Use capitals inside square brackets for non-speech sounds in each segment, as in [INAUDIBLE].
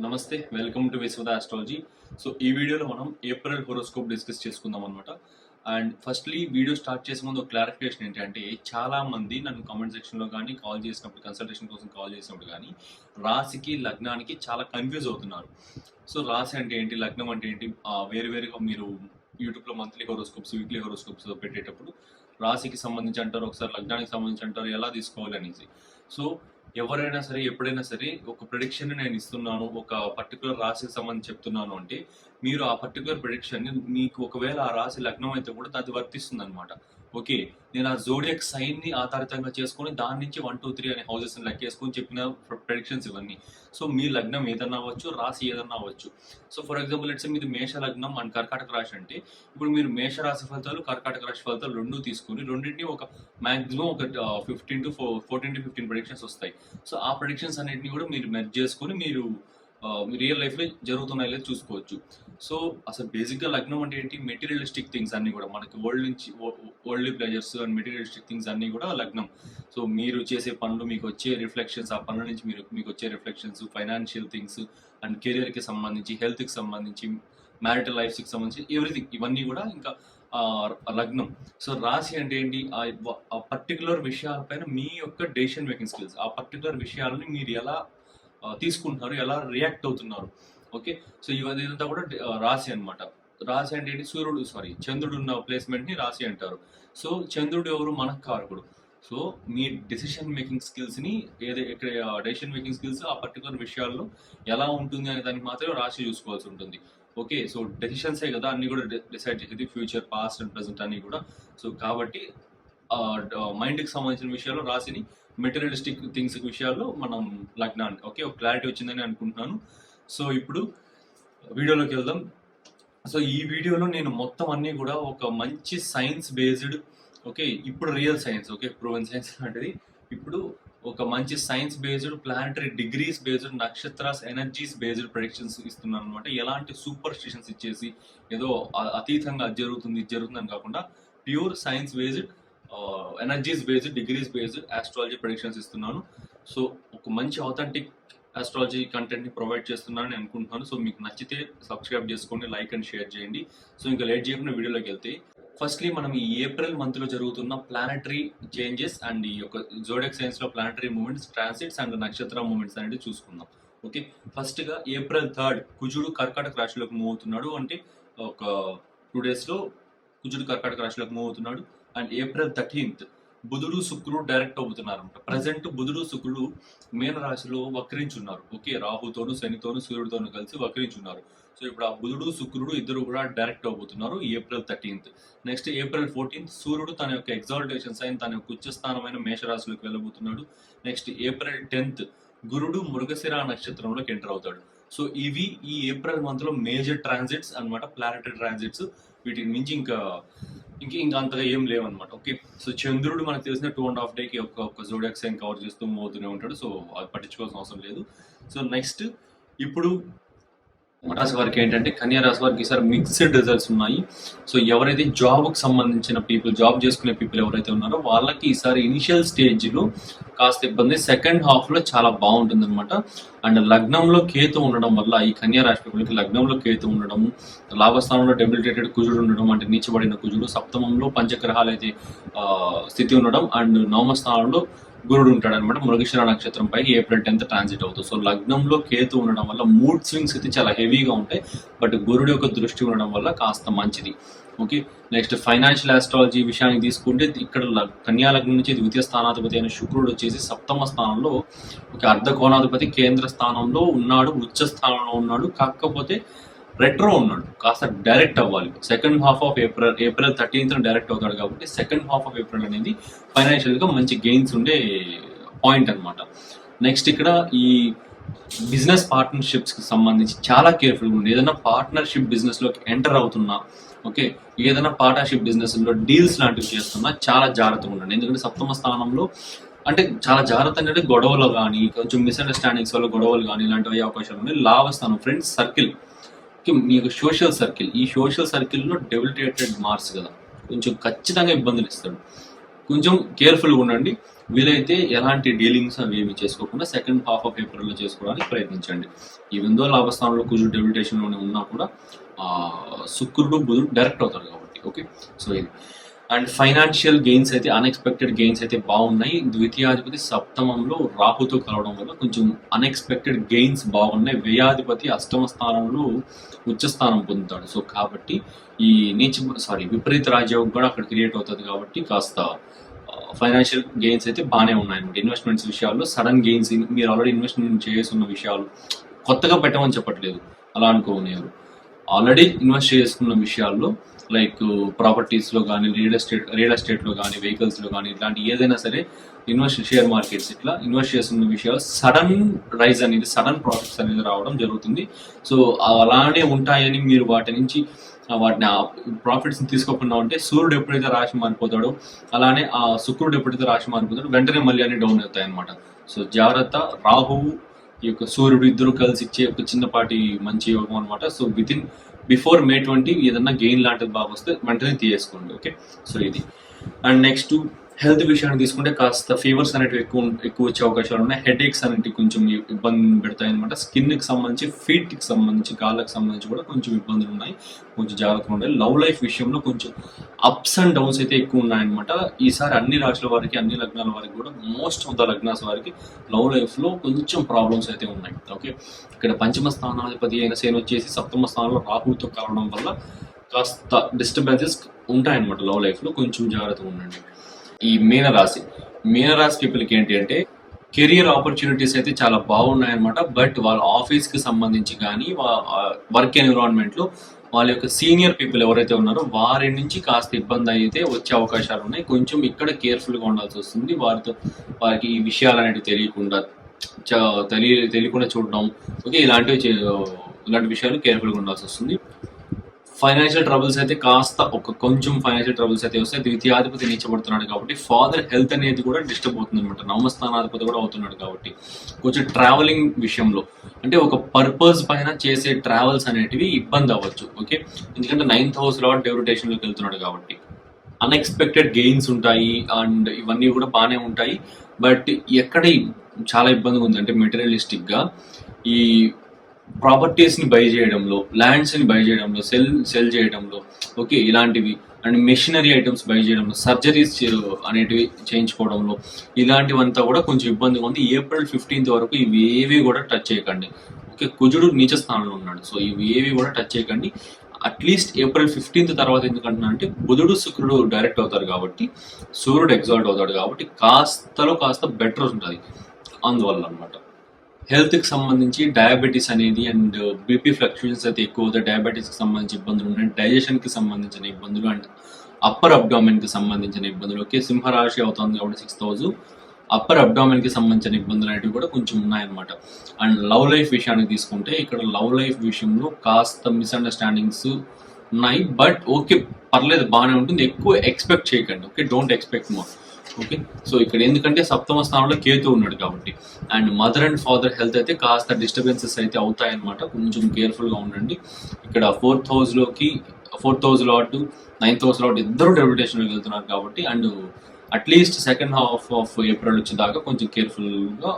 నమస్తే welcome to Vishwada astrology so ఈ వీడియోలో మనం ఏప్రిల్ హోరోస్కోప్ డిస్కస్ చేసుకుందాం అనమాట అండ్ ఫస్ట్లీ వీడియో స్టార్ట్ చేసే ముందు క్లారిఫికేషన్ ఏంటంటే చాలా మంది నన్ను కామెంట్ సెక్షన్లో కానీ కాల్ చేసినప్పుడు కన్సల్టేషన్ కోసం కాల్ చేసినప్పుడు కానీ రాశికి లగ్నానికి చాలా కన్ఫ్యూజ్ అవుతున్నారు. సో రాశి అంటే ఏంటి లగ్నం అంటే ఏంటి వేరు వేరుగా మీరు యూట్యూబ్లో మంత్లీ హోరోస్కోప్స్ వీక్లీ హోరోస్కోప్స్ పెట్టేటప్పుడు రాశికి సంబంధించి అంటారు ఒకసారి లగ్నానికి సంబంధించి అంటారు ఎలా తీసుకోవాలి అనేసి. సో ఎవరైనా సరే ఎప్పుడైనా సరే ఒక ప్రొడిక్షన్ నేను ఇస్తున్నాను ఒక పర్టికులర్ రాశికి సంబంధించి చెప్తున్నాను అంటే మీరు ఆ పర్టికులర్ ప్రిడిక్షన్ మీకు ఒకవేళ ఆ రాశి లగ్నం అయితే కూడా అది వర్తిస్తుంది అనమాట ఓకే నేను ఆ జోడియక్ సైన్ని ఆధారితంగా చేసుకొని దాని నుంచి వన్ టూ త్రీ అనే హౌసెస్ లెక్కేసుకొని చెప్పిన ప్రొడిక్షన్స్ ఇవన్నీ. సో మీ లగ్నం ఏదన్నా అవ్వచ్చు రాశి ఏదన్నా అవ్వచ్చు. సో ఫర్ ఎగ్జాంపుల్ లెట్స్ మీది మేష లగ్నం అండ్ కర్కాటక రాశి అంటే ఇప్పుడు మీరు మేష రాశి ఫలితాలు కర్కాటక రాశి ఫలితాలు రెండు తీసుకొని రెండింటిని ఒక మాక్సిమం ఒక fifteen to fourteen to fifteen predictions వస్తాయి. సో ఆ ప్రొడిక్షన్స్ అన్నిటిని కూడా మీరు మెర్జ్ చేసుకొని మీరు రియల్ లైఫ్లో జరుగుతున్నాయి లేదు చూసుకోవచ్చు. సో అసలు బేసిక్గా లగ్నం అంటే ఏంటి? మెటీరియలిస్టిక్ థింగ్స్ అన్ని కూడా. మనకి వరల్డ్ నుంచి world pleasures and materialistic things అన్ని కూడా లగ్నం. సో మీరు చేసే పనులు మీకు వచ్చే రిఫ్లెక్షన్స్ ఆ పనుల నుంచి మీరు మీకు వచ్చే రిఫ్లెక్షన్స్ ఫైనాన్షియల్ థింగ్స్ అండ్ కెరియర్కి సంబంధించి హెల్త్కి సంబంధించి మ్యారిటల్ లైఫ్స్కి సంబంధించి ఎవ్రీథింగ్ ఇవన్నీ కూడా ఇంకా లగ్నం. సో రాశి అంటే ఏంటి? ఆ పర్టికులర్ విషయాలపైన మీ యొక్క డెసిషన్ మేకింగ్ స్కిల్స్ ఆ పర్టికులర్ విషయాలని మీరు ఎలా తీసుకుంటున్నారు ఎలా రియాక్ట్ అవుతున్నారు. ఓకే సో ఇవన్నీ ఇదంతా కూడా రాశి అన్నమాట. రాశి అంటే ఏంటి? సూర్యుడు సారీ చంద్రుడు ఉన్న ప్లేస్మెంట్ని రాశి అంటారు. సో చంద్రుడు ఎవరు? మనకు కారకుడు సో మీ డెసిషన్ మేకింగ్ స్కిల్స్ని ఏదో ఇక్కడ డెసిషన్ మేకింగ్ స్కిల్స్ ఆ పర్టికులర్ విషయాల్లో ఎలా ఉంటుంది అనే దానికి మాత్రమే రాశి చూసుకోవాల్సి ఉంటుంది. ఓకే సో డెసిషన్సే కదా? అన్ని కూడా డిసైడ్ చేసేది ఫ్యూచర్ పాస్ట్ అండ్ ప్రజెంట్ అన్ని కూడా. సో కాబట్టి మైండ్కి సంబంధించిన విషయాల్లో రాసిని. మెటీరియలిస్టిక్ థింగ్స్ విషయాల్లో మనం లగ్నాన్ని ఓకే ఒక క్లారిటీ వచ్చిందని అనుకుంటున్నాను. సో ఇప్పుడు వీడియోలోకి వెళ్దాం. సో ఈ వీడియోలో నేను మొత్తం అన్నీ కూడా ఒక మంచి సైన్స్ బేస్డ్ ఓకే ఇప్పుడు real science okay proven science [LAUGHS] లాంటిది. ఇప్పుడు ఒక మంచి science based planetary degrees based నక్షత్రాస్ energies based predictions ఇస్తున్నాను అనమాట ఎలాంటి సూపర్ స్టిషన్స్ ఇచ్చేసి ఏదో అతీతంగా జరుగుతుంది జరుగుతుందని జరుగుతుంది అని కాకుండా pure science based energies based degrees based astrology predictions ఇస్తున్నాను. సో ఒక మంచి అథెంటిక్ ఆస్ట్రాలజీ కంటెంట్ని ప్రొవైడ్ చేస్తున్నానని అనుకుంటున్నాను. సో మీకు నచ్చితే సబ్స్క్రైబ్ చేసుకోండి లైక్ అండ్ షేర్ చేయండి. సో ఇంకా లేట్ చేయకుండా వీడియోలోకి వెళ్తే ఫస్ట్లీ మనం ఈ ఏప్రిల్ మంత్లో జరుగుతున్న ప్లానటరీ చేంజెస్ అండ్ ఈ యొక్క జోడెక్ సైన్స్లో ప్లానటరీ మూమెంట్స్ ట్రాన్సిట్స్ అండ్ నక్షత్ర మూమెంట్స్ అనేది చూసుకుందాం. ఓకే ఫస్ట్గా ఏప్రిల్ థర్డ్ కుజుడు కర్కాటక రాశిలోకి మూవ్ అవుతున్నాడు. అంటే ఒక టూ డేస్లో కుజుడు కర్కాటక రాశిలోకి మూవ్ అవుతున్నాడు. అండ్ ఏప్రిల్ థర్టీన్త్ బుధుడు శుక్రుడు డైరెక్ట్ అవుతున్నారు అనమాట ప్రజెంట్ బుధుడు శుక్రుడు మీన రాశిలో వక్రించున్నారు. ఓకే రాహుతోను శనితోను సూర్యుడితోను కలిసి వక్రించున్నారు. సో ఇప్పుడు ఆ బుధుడు శుక్రుడు ఇద్దరు కూడా direct అవబోతున్నారు April thirteenth. Next April fourteenth సూర్యుడు తన యొక్క ఎగ్జాల్టేషన్ సైన్ తన యొక్క ఉచ్చస్థానమైన మేషరాశిలోకి వెళ్ళబోతున్నాడు. నెక్స్ట్ ఏప్రిల్ టెన్త్ గురుడు మృగశిర నక్షత్రంలోకి ఎంటర్ అవుతాడు. సో ఇవి ఈ ఏప్రిల్ మంత్లో మేజర్ ట్రాన్సిట్స్ అన్నమాట ప్లానటరీ ట్రాన్సిట్స్. వీటికి మించి ఇంకా ఇంక ఇంకా అంతగా ఏం లేవన్నమాట. ఓకే సో చంద్రుడు మనకు తెలిసిన టూ అండ్ హాఫ్ డేకి ఒక ఒక జోడియాక్ సైన్ కవర్ చేస్తూ మోతూనే ఉంటాడు. సో అది పట్టించుకోవాల్సిన అవసరం లేదు. సో నెక్స్ట్ ఇప్పుడు రాశి వారికి ఏంటంటే కన్యా రాశి వారికి ఈసారి మిక్స్డ్ రిజల్ట్స్ ఉన్నాయి. సో ఎవరైతే జాబ్కి సంబంధించిన పీపుల్ జాబ్ చేసుకునే పీపుల్ ఎవరైతే ఉన్నారో వాళ్ళకి ఈసారి ఇనిషియల్ స్టేజ్లో కాస్త ఇబ్బంది. సెకండ్ హాఫ్లో చాలా బాగుంటుంది అనమాట అండ్ లగ్నంలో కేతు ఉండడం వల్ల ఈ కన్యా రాశి పీపుల్కి లగ్నంలో కేతు ఉండడం లాభస్థానంలో డెబిలిటేటెడ్ కుజుడు ఉండడం అంటే నీచబడిన కుజుడు సప్తమంలో పంచగ్రహాలు అయితే స్థితి ఉండడం అండ్ నవమ స్థానంలో గురుడు ఉంటాడు అనమాట మృగశిర నక్షత్రం పై ఏప్రిల్ టెన్త్ ట్రాన్సిట్ అవుతుంది. సో లగ్నంలో కేతు ఉండడం వల్ల మూడ్ స్వింగ్స్ అయితే చాలా హెవీగా ఉంటాయి. బట్ గురుడు యొక్క దృష్టి ఉండడం వల్ల కాస్త మంచిది. ఓకే? నెక్స్ట్ ఫైనాన్షియల్ ఆస్ట్రాలజీ విషయాన్ని తీసుకుంటే ఇక్కడ ల- కన్యా లగ్నం నుంచి ద్వితీయ స్థానాధిపతి అయిన శుక్రుడు వచ్చేసి సప్తమ స్థానంలో ఒక అర్ధ కోణాధిపతి కేంద్ర స్థానంలో ఉన్నాడు ఉచ్చ స్థానంలో ఉన్నాడు. కాకపోతే రెట్రో ఉన్నాడు. కాస్త డైరెక్ట్ అవ్వాలి. Second half of April April thirteenth direct అవుతాడు కాబట్టి సెకండ్ హాఫ్ ఆఫ్ ఏప్రిల్ అనేది ఫైనాన్షియల్గా మంచి గెయిన్స్ ఉండే పాయింట్ అనమాట నెక్స్ట్ ఇక్కడ ఈ బిజినెస్ పార్ట్నర్షిప్స్కి సంబంధించి చాలా కేర్ఫుల్గా ఉండి. ఏదైనా పార్ట్నర్షిప్ బిజినెస్లోకి ఎంటర్ అవుతున్నా ఓకే ఏదైనా పార్ట్నర్షిప్ బిజినెస్లో డీల్స్ లాంటివి చేస్తున్నా చాలా జాగ్రత్తగా ఉండండి. ఎందుకంటే సప్తమ స్థానంలో అంటే చాలా జాగ్రత్త అంటే గొడవలు కానీ కొంచెం మిస్అండర్స్టాండింగ్స్ వల్ల గొడవలు కానీ ఇలాంటివి అయ్యే అవకాశాలు ఉన్నాయి. లాభస్థానం ఫ్రెండ్స్ సర్కిల్ మీ యొక్క సోషల్ సర్కిల్ ఈ సోషల్ సర్కిల్లో డెబిలిటేటెడ్ మార్క్స్ కదా. కొంచెం ఖచ్చితంగా ఇబ్బందులు ఇస్తాడు. కొంచెం కేర్ఫుల్గా ఉండండి. వీలైతే ఎలాంటి డీలింగ్స్ అవి ఏమి చేసుకోకుండా సెకండ్ హాఫ్ ఆఫ్ ఏప్రిల్లో చేసుకోవడానికి ప్రయత్నించండి. ఈ విందో లాభస్థానంలో కొంచెం డెబిలిటేషన్లోనే ఉన్నా కూడా శుక్రుడు బుధుడు డైరెక్ట్ అవుతారు కాబట్టి ఓకే సో ఇది అండ్ ఫైనాన్షియల్ గెయిన్స్ అయితే అన్ఎక్స్పెక్టెడ్ గెయిన్స్ అయితే బాగున్నాయి. ద్వితీయాధిపతి సప్తమంలో రాహుతో కలవడం వల్ల కొంచెం అన్ఎక్స్పెక్టెడ్ గెయిన్స్ బాగున్నాయి. వ్యయాధిపతి అష్టమ స్థానంలో ఉచ్చ స్థానం పొందుతాడు. సో కాబట్టి ఈ నీచ సారీ విపరీత రాజ్యోగం కూడా అక్కడ క్రియేట్ అవుతుంది కాబట్టి కాస్త ఫైనాన్షియల్ గెయిన్స్ అయితే బాగానే ఉన్నాయన్నమాట. ఇన్వెస్ట్మెంట్స్ విషయాల్లో సడన్ గెయిన్స్ మీరు ఆల్రెడీ ఇన్వెస్ట్మెంట్ చేస్తున్న విషయాలు కొత్తగా పెట్టమని చెప్పట్లేదు. అలా అనుకోనేవారు ఆల్రెడీ ఇన్వెస్ట్ చేసుకున్న విషయాల్లో లైక్ ప్రాపర్టీస్లో కానీ రియల్ ఎస్టేట్ రియల్ ఎస్టేట్లో కానీ వెహికల్స్లో కానీ ఇట్లాంటి ఏదైనా సరే ఇన్వెస్ట్ షేర్ మార్కెట్స్ ఇట్లా ఇన్వెస్ట్ చేస్తున్న విషయాలు సడన్ రైజ్ అనేది సడన్ ప్రాఫిట్స్ అనేది రావడం జరుగుతుంది. సో అలానే ఉంటాయని మీరు వాటి నుంచి వాటిని ప్రాఫిట్స్ తీసుకోకుండా ఉంటే సూర్యుడు ఎప్పుడైతే రాశి మారిపోతాడో అలానే ఆ శుక్రుడు ఎప్పుడైతే రాశి మారిపోతాడో వెంటనే మళ్ళీ అన్ని డౌన్ అవుతాయి అనమాట సో జాగ్రత్త. రాహువు ఈ యొక్క సూర్యుడు ఇద్దరు కలిసి ఇచ్చే ఒక చిన్నపాటి మంచి యోగం అనమాట so within before May twenty ఏదన్నా గెయిన్ లాంటిది బాగా వస్తే వెంటనే తీయేసుకోండి. ఓకే సో ఇది. అండ్ నెక్స్ట్ హెల్త్ విషయాన్ని తీసుకుంటే కాస్త ఫీవర్స్ అనేటివి ఎక్కువ ఎక్కువ వచ్చే అవకాశాలు ఉన్నాయి. హెడ్ ఏక్స్ అనేటివి కొంచెం ఇబ్బంది పెడతాయి అనమాట స్కిన్కి సంబంధించి ఫీట్కి సంబంధించి కాళ్ళకి సంబంధించి కూడా కొంచెం ఇబ్బందులు ఉన్నాయి. కొంచెం జాగ్రత్తగా ఉండాలి. లవ్ లైఫ్ విషయంలో కొంచెం అప్స్ అండ్ డౌన్స్ అయితే ఎక్కువ ఉన్నాయన్నమాట. ఈసారి అన్ని రాశుల వారికి అన్ని లగ్నాల వారికి కూడా మోస్ట్ ఆఫ్ ద లగ్నాస్ వారికి లవ్ లైఫ్లో కొంచెం ప్రాబ్లమ్స్ అయితే ఉన్నాయి. ఓకే? ఇక్కడ పంచమ స్థానాధిపతి అయిన సేన వచ్చేసి సప్తమ స్థానంలో రాహుతో కలవడం వల్ల కాస్త డిస్టర్బెన్సెస్ ఉంటాయన్నమాట లవ్ లైఫ్లో. కొంచెం జాగ్రత్తగా ఉండండి. ఈ మీనరాశి. మీనరాశి పీపుల్కి ఏంటి అంటే కెరియర్ ఆపర్చునిటీస్ అయితే చాలా బాగున్నాయి అనమాట బట్ వాళ్ళ ఆఫీస్కి సంబంధించి కానీ వర్క్ ఎన్విరాన్మెంట్లో వాళ్ళ యొక్క సీనియర్ పీపుల్ ఎవరైతే ఉన్నారో వారి నుంచి కాస్త ఇబ్బంది అయితే వచ్చే అవకాశాలు ఉన్నాయి. కొంచెం ఇక్కడ కేర్ఫుల్గా ఉండాల్సి వస్తుంది. వారితో వారికి ఈ విషయాలు అనేవి తెలియకుండా చ- తెలియ తెలియకుండా చూడడం ఓకే ఇలాంటివి ఇలాంటి విషయాలు కేర్ఫుల్గా ఉండాల్సి వస్తుంది. ఫైనాన్షియల్ ట్రబుల్స్ అయితే కాస్త ఒక కొంచెం ఫైనాన్షియల్ ట్రబుల్స్ అయితే వస్తాయి ద్వితీయాధిపతి నీచబడుతున్నాడు కాబట్టి ఫాదర్ హెల్త్ అనేది కూడా డిస్టర్బ్ అవుతుంది అనమాట నవమస్థానాధిపతి కూడా అవుతున్నాడు కాబట్టి. కొంచెం ట్రావెలింగ్ విషయంలో. అంటే ఒక పర్పస్ పైన చేసే ట్రావెల్స్ అనేటివి ఇబ్బంది అవ్వచ్చు. ఓకే ఎందుకంటే నైన్త్ హౌస్లో డెవరిటేషన్లోకి వెళ్తున్నాడు కాబట్టి. అన్ఎక్స్పెక్టెడ్ గెయిన్స్ ఉంటాయి అండ్ ఇవన్నీ కూడా బాగానే ఉంటాయి. బట్ ఎక్కడ చాలా ఇబ్బందిగా ఉంది. అంటే మెటీరియలిస్టిక్గా ఈ ప్రాపర్టీస్ని బై చేయడంలో ల్యాండ్స్ని బై చేయడంలో సెల్ సెల్ చేయడంలో ఓకే ఇలాంటివి. అండ్ మెషినరీ ఐటమ్స్ బై చేయడంలో సర్జరీస్ అనేటివి చేయించుకోవడంలో ఇలాంటివంతా కూడా కొంచెం ఇబ్బందిగా ఉంది. ఏప్రిల్ ఫిఫ్టీన్త్ వరకు ఇవి ఏవి కూడా టచ్ చేయకండి. ఓకే కుజుడు నీచ స్థానంలో ఉన్నాడు. సో ఇవి ఏవి కూడా టచ్ చేయకండి. అట్లీస్ట్ ఏప్రిల్ ఫిఫ్టీన్త్ తర్వాత ఎందుకంటున్నా అంటే బుధుడు శుక్రుడు డైరెక్ట్ అవుతారు కాబట్టి సూర్యుడు ఎగ్జాల్ట్ అవుతాడు కాబట్టి కాస్తలో కాస్త బెటర్ ఉంటుంది. అందువల్ల అనమాట హెల్త్కి సంబంధించి డయాబెటీస్ అనేది అండ్ బీపీ ఫ్లక్చుయేషన్స్ అయితే ఎక్కువ డయాబెటీస్కి సంబంధించి ఇబ్బందులు ఉన్నాయి. డైజెషన్కి సంబంధించిన ఇబ్బందులు అండ్ అప్పర్ అబ్డామిన్కి సంబంధించిన ఇబ్బందులు. ఓకే సింహరాశి అవుతుంది కాబట్టి సిక్స్ థౌజండ్ అప్పర్ అబ్డామిన్కి సంబంధించిన ఇబ్బందులు అనేవి కూడా కొంచెం ఉన్నాయన్నమాట. అండ్ లవ్ లైఫ్ విషయాన్ని తీసుకుంటే ఇక్కడ లవ్ లైఫ్ విషయంలో కాస్త మిస్అండర్స్టాండింగ్స్ ఉన్నాయి. బట్ ఓకే పర్లేదు బాగానే ఉంటుంది. ఎక్కువ ఎక్స్పెక్ట్ చేయకండి. Okay don't expect more okay so ఇక్కడ ఎందుకంటే సప్తమ స్థానంలో కేతు ఉన్నాడు కాబట్టి. And mother and father health అయితే కాస్త డిస్టర్బెన్సెస్ అయితే అవుతాయన్నమాట. కొంచెం కేర్ఫుల్గా ఉండండి. ఇక్కడ ఫోర్త్ హౌస్లోకి fourth house lot ninth house lot ఇద్దరు డెబ్యుటేషన్లోకి వెళ్తున్నారు కాబట్టి. And at least second half of April వచ్చేదాకా కొంచెం కేర్ఫుల్గా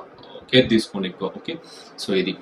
కేర్ తీసుకోండి ఎక్కువ. ఓకే సో ఇది.